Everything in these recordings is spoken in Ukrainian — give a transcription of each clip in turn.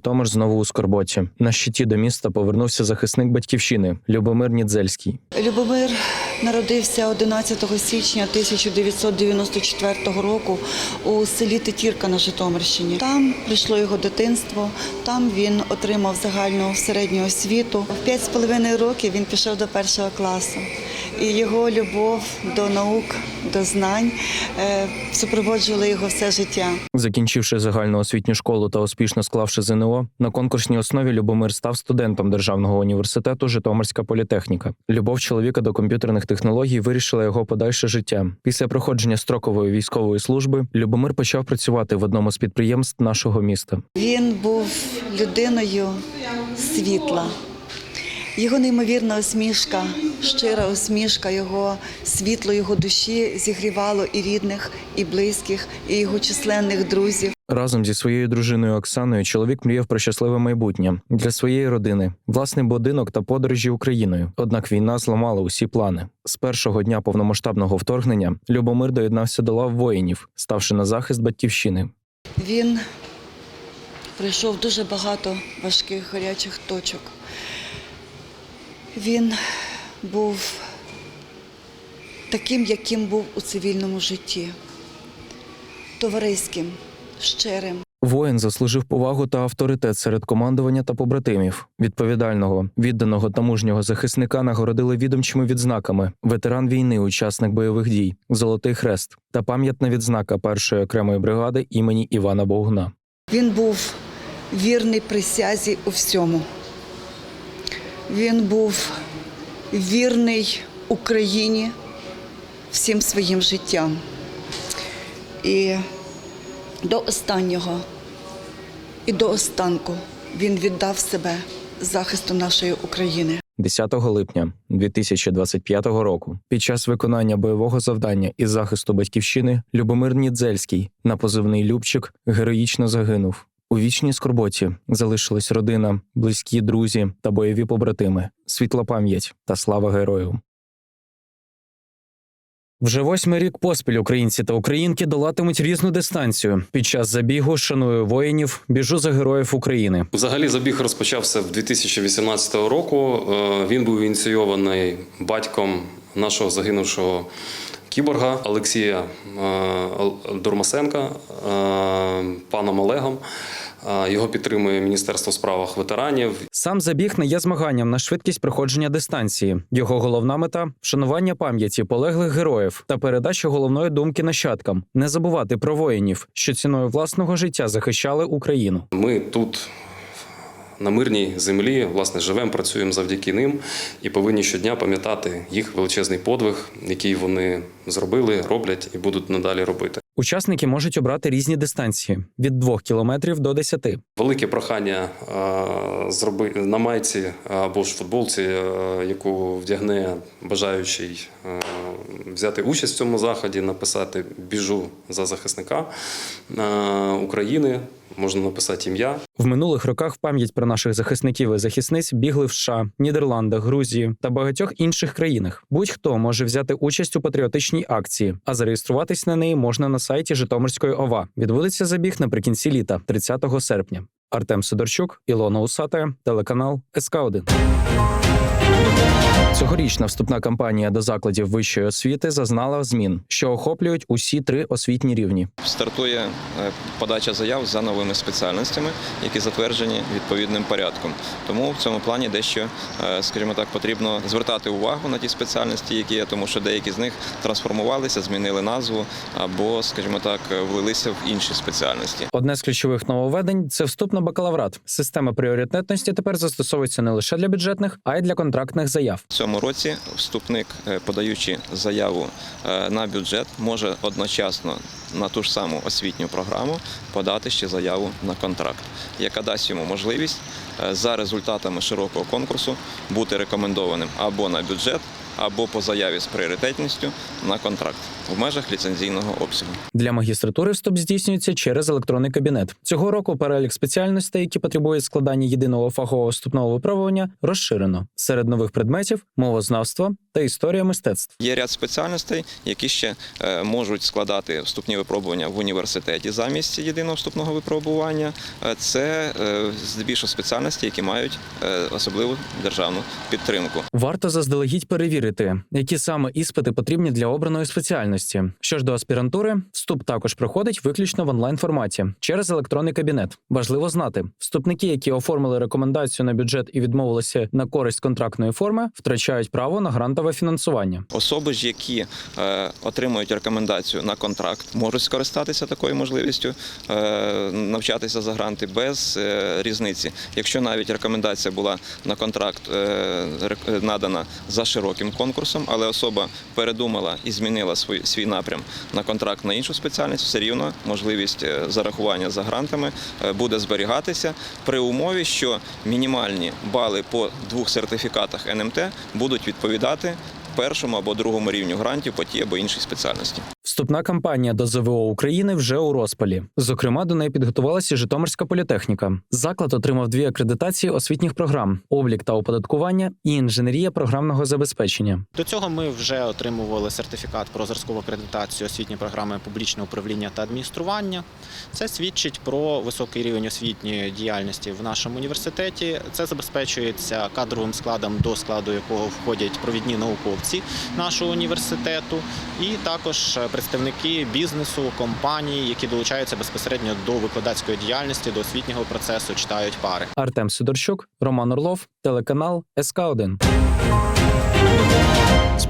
Житомир знову у скорботі. На щиті до міста повернувся захисник батьківщини Любомир Нідзельський. Любомир народився 11 січня 1994 року у селі Тетірка на Житомирщині. Там прийшло його дитинство, там він отримав загальну середню освіту. В 5,5 років він пішов до першого класу. І його любов до наук, до знань е, супроводжували його все життя. Закінчивши загальну освітню школу та успішно склавши ЗНО, на конкурсній основі Любомир став студентом Державного університету Житомирська політехніка. Любов чоловіка до комп'ютерних технологій вирішила його подальше життя. Після проходження строкової військової служби Любомир почав працювати в одному з підприємств нашого міста. Він був людиною світла. Його неймовірна усмішка, щира усмішка, його світло його душі зігрівало і рідних, і близьких, і його численних друзів. Разом зі своєю дружиною Оксаною чоловік мріяв про щасливе майбутнє для своєї родини, власний будинок та подорожі Україною. Однак війна зламала усі плани. З першого дня повномасштабного вторгнення Любомир доєднався до лав воїнів, ставши на захист батьківщини. Він пройшов дуже багато важких гарячих точок. Він був таким, яким був у цивільному житті, товариським, щирим. Воїн заслужив повагу та авторитет серед командування та побратимів. Відповідального, відданого та мужнього захисника нагородили відомчими відзнаками: ветеран війни, учасник бойових дій, Золотий Хрест та пам'ятна відзнака першої окремої бригади імені Івана Богуна. Він був вірний присязі у всьому. Він був вірний Україні всім своїм життям. І до останнього, і до останку він віддав себе захисту нашої України. 10 липня 2025 року під час виконання бойового завдання із захисту батьківщини Любомир Нідзельський на позивний Любчик героїчно загинув. У вічній скорботі залишилась родина, близькі друзі та бойові побратими, світла пам'ять та слава герою. Вже восьмий рік поспіль українці та українки долатимуть різну дистанцію. Під час забігу шаную воїнів, біжу за героїв України. Взагалі забіг розпочався в 2018 року. Е, Він був ініційований батьком нашого загинувшого кіборга Олексія е, Дурмасенка, е, паном Олегом. Його підтримує Міністерство справах ветеранів. Сам забіг не є змаганням на швидкість проходження дистанції. Його головна мета вшанування пам'яті полеглих героїв та передача головної думки нащадкам, не забувати про воїнів, що ціною власного життя захищали Україну. Ми тут. На мирній землі власне живемо, працюємо завдяки ним і повинні щодня пам'ятати їх величезний подвиг, який вони зробили, роблять і будуть надалі робити. Учасники можуть обрати різні дистанції від 2 кілометрів до 10. Велике прохання зроби на майці або ж футболці, яку вдягне бажаючий взяти участь в цьому заході, написати біжу за захисника України. Можна написати ім'я. В минулих роках пам'ять про наших захисників і захисниць бігли в США, Нідерландах, Грузії та багатьох інших країнах. Будь-хто може взяти участь у патріотичній акції, а зареєструватись на неї можна на сайті Житомирської ОВА. Відбудеться забіг наприкінці літа, 30 серпня. Артем Сидорчук, Ілона Усата, телеканал СК 1 Цьогорічна вступна кампанія до закладів вищої освіти зазнала змін, що охоплюють усі три освітні рівні. Стартує е, подача заяв за новими спеціальностями, які затверджені відповідним порядком. Тому в цьому плані дещо, е, скажімо так, потрібно звертати увагу на ті спеціальності, які є, тому що деякі з них трансформувалися, змінили назву або, скажімо так, влилися в інші спеціальності. Одне з ключових нововведень це вступ на бакалаврат. Система пріоритетності тепер застосовується не лише для бюджетних, а й для контрактних заяв. Цьому році вступник, е, подаючи заяву е, на бюджет, може одночасно на ту ж саму освітню програму подати ще заяву на контракт, яка дасть йому можливість е, за результатами широкого конкурсу бути рекомендованим або на бюджет, або по заяві з пріоритетністю на контракт. В межах ліцензійного обсягу. Для магістратури вступ здійснюється через електронний кабінет. Цього року перелік спеціальностей, які потребують складання єдиного фахового вступного випробування, розширено. Серед нових предметів мовознавство та історія мистецтв. Є ряд спеціальностей, які ще е, можуть складати вступні випробування в університеті замість єдиного вступного випробування. Е, Це е, здебільшого спеціальності, які мають особливу державну підтримку. Варто заздалегідь перевірити, які саме іспити потрібні для обраної спеціальності. Що ж до аспірантури, вступ також проходить виключно в онлайн форматі через електронний кабінет. Важливо знати, вступники, які оформили рекомендацію на бюджет і відмовилися на користь контрактної форми, втрачають право на грантове фінансування. Особи ж, які е, отримують рекомендацію на контракт, можуть скористатися такою можливістю е, навчатися за гранти без е, різниці. Якщо навіть рекомендація була на контракт е, надана за широким конкурсом, але особа передумала і змінила свій, свій напрям на контракт на іншу спеціальність, все рівно можливість е, зарахування за грантами е, буде зберігатися при умові, що мінімальні бали по двох сертифікатах НМТ будуть відповідати першому або другому рівню грантів по тій або іншій спеціальності. Вступна кампанія до ЗВО України вже у розпалі. Зокрема, до неї підготувалася Житомирська політехніка. Заклад отримав дві акредитації освітніх програм: облік та оподаткування і інженерія програмного забезпечення. До цього ми вже отримували сертифікат про зразкову акредитацію освітньої програми публічного управління та адміністрування. Це свідчить про високий рівень освітньої діяльності в нашому університеті. Це забезпечується кадровим складом, до складу якого входять провідні науковці нашого університету, і також представники бізнесу, компаній, які долучаються безпосередньо до викладацької діяльності, до освітнього процесу, читають пари. Артем Сидорчук, Роман Орлов, телеканал СК 1 з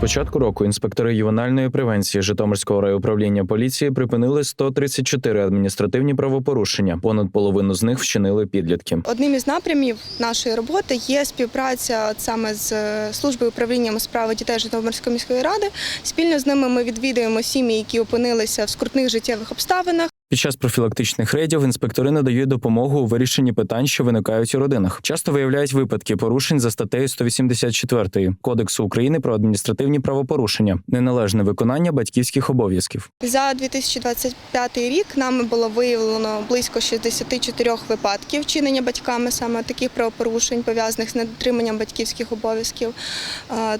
початку року інспектори ювенальної превенції Житомирського райуправління поліції припинили 134 адміністративні правопорушення. Понад половину з них вчинили підлітки. Одним із напрямів нашої роботи є співпраця саме з е, службою управління справи дітей Житомирської міської ради. Спільно з ними ми відвідуємо сім'ї, які опинилися в скрутних життєвих обставинах. Під час профілактичних рейдів інспектори надають допомогу у вирішенні питань, що виникають у родинах. Часто виявляють випадки порушень за статтею 184 Кодексу України про адміністративні правопорушення, неналежне виконання батьківських обов'язків. За 2025 рік нами було виявлено близько 64 випадків вчинення батьками саме таких правопорушень, пов'язаних з недотриманням батьківських обов'язків.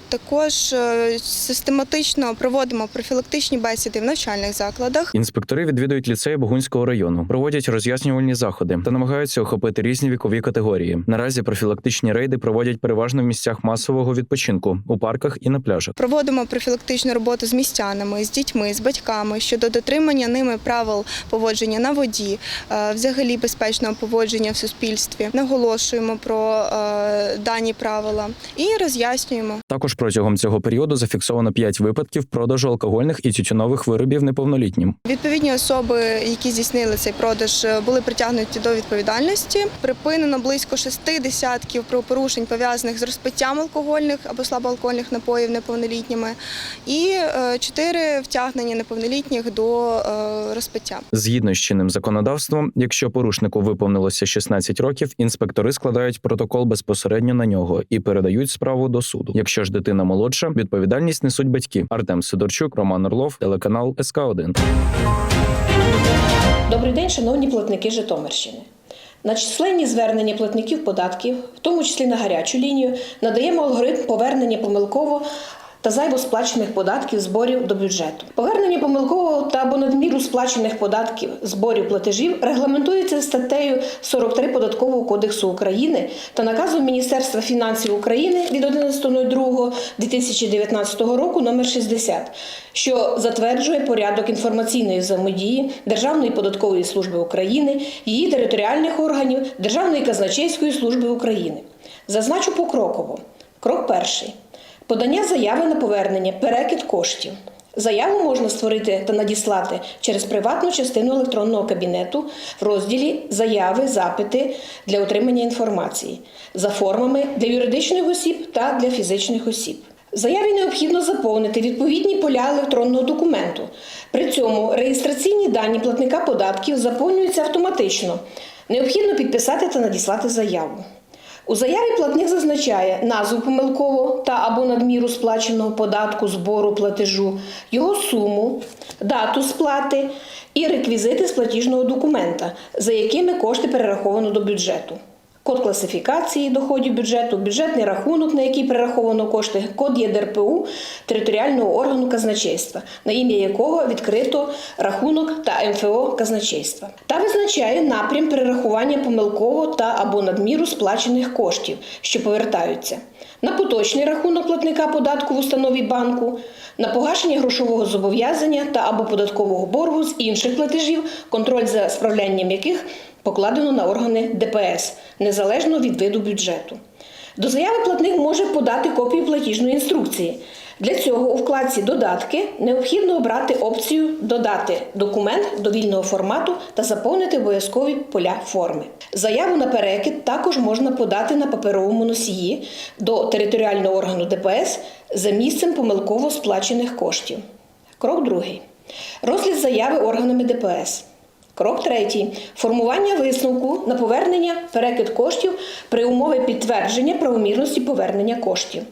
Також е, систематично проводимо профілактичні бесіди в навчальних закладах. Інспектори відвідують ліцеї Богунського району, проводять роз'яснювальні заходи та намагаються охопити різні вікові категорії. Наразі профілактичні рейди проводять переважно в місцях масового відпочинку у парках і на пляжах. Проводимо профілактичну роботу з містянами, з дітьми, з батьками щодо дотримання ними правил поводження на воді, е, взагалі безпечного поводження в суспільстві. Наголошуємо про е, дані правила і роз'яснюємо. Також протягом цього періоду зафіксовано 5 випадків продажу алкогольних і тютюнових виробів неповнолітнім. Відповідні особи, які здійснили цей продаж, е, були притягнуті до відповідальності. Припинено близько шести десятків правопорушень пов'язаних з розпиттям алкогольних або слабоалкогольних напоїв неповнолітніми, і е, чотири втягнення неповнолітніх до е, розпиття. Згідно з чинним законодавством, якщо порушнику виповнилося 16 років, інспектори складають протокол безпосередньо на нього і передають справу до суду. Якщо ж дитина молодша, відповідальність несуть батьки. Артем Сидорчук, Роман Орлов, телеканал СК 1 Добрий день, шановні платники Житомирщини. На численні звернення платників податків, в тому числі на гарячу лінію, надаємо алгоритм повернення помилково та зайво сплачених податків зборів до бюджету. Повернення помилкового та або надміру сплачених податків зборів платежів регламентується статтею 43 Податкового кодексу України та наказом Міністерства фінансів України від 11.02.2019 року номер 60, що затверджує порядок інформаційної взаємодії Державної податкової служби України, її територіальних органів Державної казначейської служби України. Зазначу покроково. Крок перший. Подання заяви на повернення, перекид коштів. Заяву можна створити та надіслати через приватну частину електронного кабінету в розділі Заяви, запити для отримання інформації за формами для юридичних осіб та для фізичних осіб. Заяві необхідно заповнити відповідні поля електронного документу. При цьому реєстраційні дані платника податків заповнюються автоматично. Необхідно підписати та надіслати заяву. У заяві платник зазначає назву помилково та або надміру сплаченого податку, збору, платежу, його суму, дату сплати і реквізити з платіжного документа, за якими кошти перераховано до бюджету. Код класифікації доходів бюджету, бюджетний рахунок, на який перераховано кошти, код ЄДРПУ територіального органу казначейства, на ім'я якого відкрито рахунок та МФО казначейства, та визначає напрям перерахування помилково та або надміру сплачених коштів, що повертаються на поточний рахунок платника податку в установі банку, на погашення грошового зобов'язання та або податкового боргу з інших платежів, контроль за справлянням яких покладено на органи ДПС, незалежно від виду бюджету. До заяви платник може подати копію платіжної інструкції. Для цього у вкладці Додатки необхідно обрати опцію Додати документ до вільного формату та заповнити обов'язкові поля форми. Заяву на перекид також можна подати на паперовому носії до територіального органу ДПС за місцем помилково сплачених коштів. Крок другий. Розгляд заяви органами ДПС. Крок третій. Формування висновку на повернення перекид коштів при умові підтвердження правомірності повернення коштів.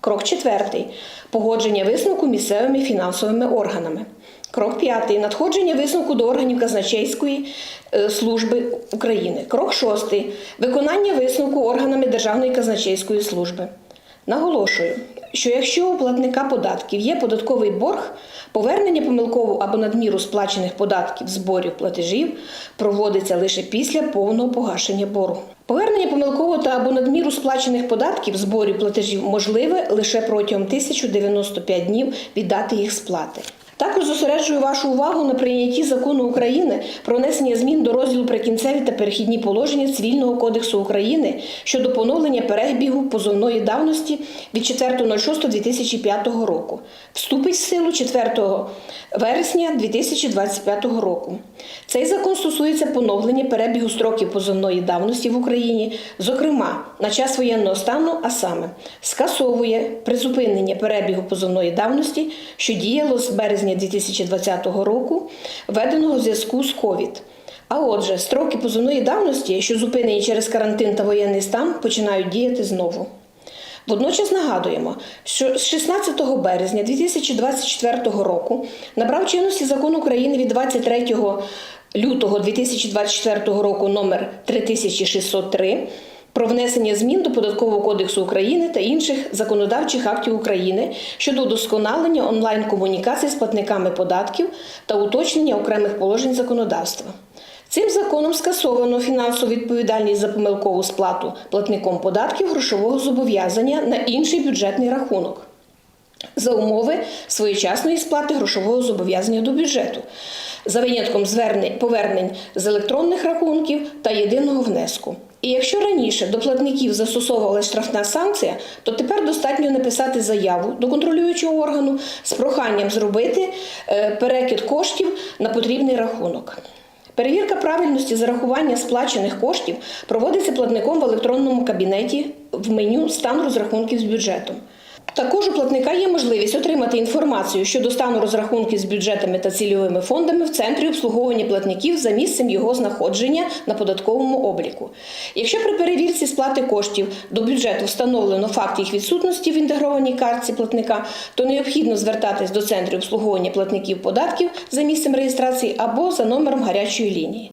Крок четвертий. Погодження висновку місцевими фінансовими органами. Крок п'ятий. Надходження висновку до органів казначейської е, служби України. Крок шостий. Виконання висновку органами Державної казначейської служби. Наголошую, що якщо у платника податків є податковий борг, повернення помилково або надміру сплачених податків, зборів, платежів проводиться лише після повного погашення боргу. Повернення помилково та або надміру сплачених податків, зборів, платежів можливе лише протягом 1095 днів від дати їх сплати. Також зосереджую вашу увагу на прийнятті закону України про внесення змін до розділу прикінцеві та перехідні положення Цивільного кодексу України щодо поновлення перебігу позовної давності від 4.06.2005 року. Вступить в силу 4 вересня 2025 року. Цей закон стосується поновлення перебігу строків позовної давності в Україні, зокрема на час воєнного стану, а саме скасовує призупинення перебігу позовної давності, що діяло з березня 2020 року, введеного в зв'язку з ковід. А отже, строки позовної давності, що зупинені через карантин та воєнний стан, починають діяти знову. Водночас нагадуємо, що з 16 березня 2024 року набрав чинності закон України від 23 лютого 2024 року номер 3603 про внесення змін до Податкового кодексу України та інших законодавчих актів України щодо удосконалення онлайн-комунікації з платниками податків та уточнення окремих положень законодавства. Цим законом скасовано фінансову відповідальність за помилкову сплату платником податків грошового зобов'язання на інший бюджетний рахунок за умови своєчасної сплати грошового зобов'язання до бюджету, за винятком повернень з електронних рахунків та єдиного внеску. І якщо раніше до платників застосовувалася штрафна санкція, то тепер достатньо написати заяву до контролюючого органу з проханням зробити е, перекид коштів на потрібний рахунок. Перевірка правильності зарахування сплачених коштів проводиться платником в електронному кабінеті в меню Стан розрахунків з бюджетом. Також у платника є можливість отримати інформацію щодо стану розрахунків з бюджетами та цільовими фондами в центрі обслуговування платників за місцем його знаходження на податковому обліку. Якщо при перевірці сплати коштів до бюджету встановлено факт їх відсутності в інтегрованій картці платника, то необхідно звертатись до центру обслуговування платників податків за місцем реєстрації або за номером гарячої лінії.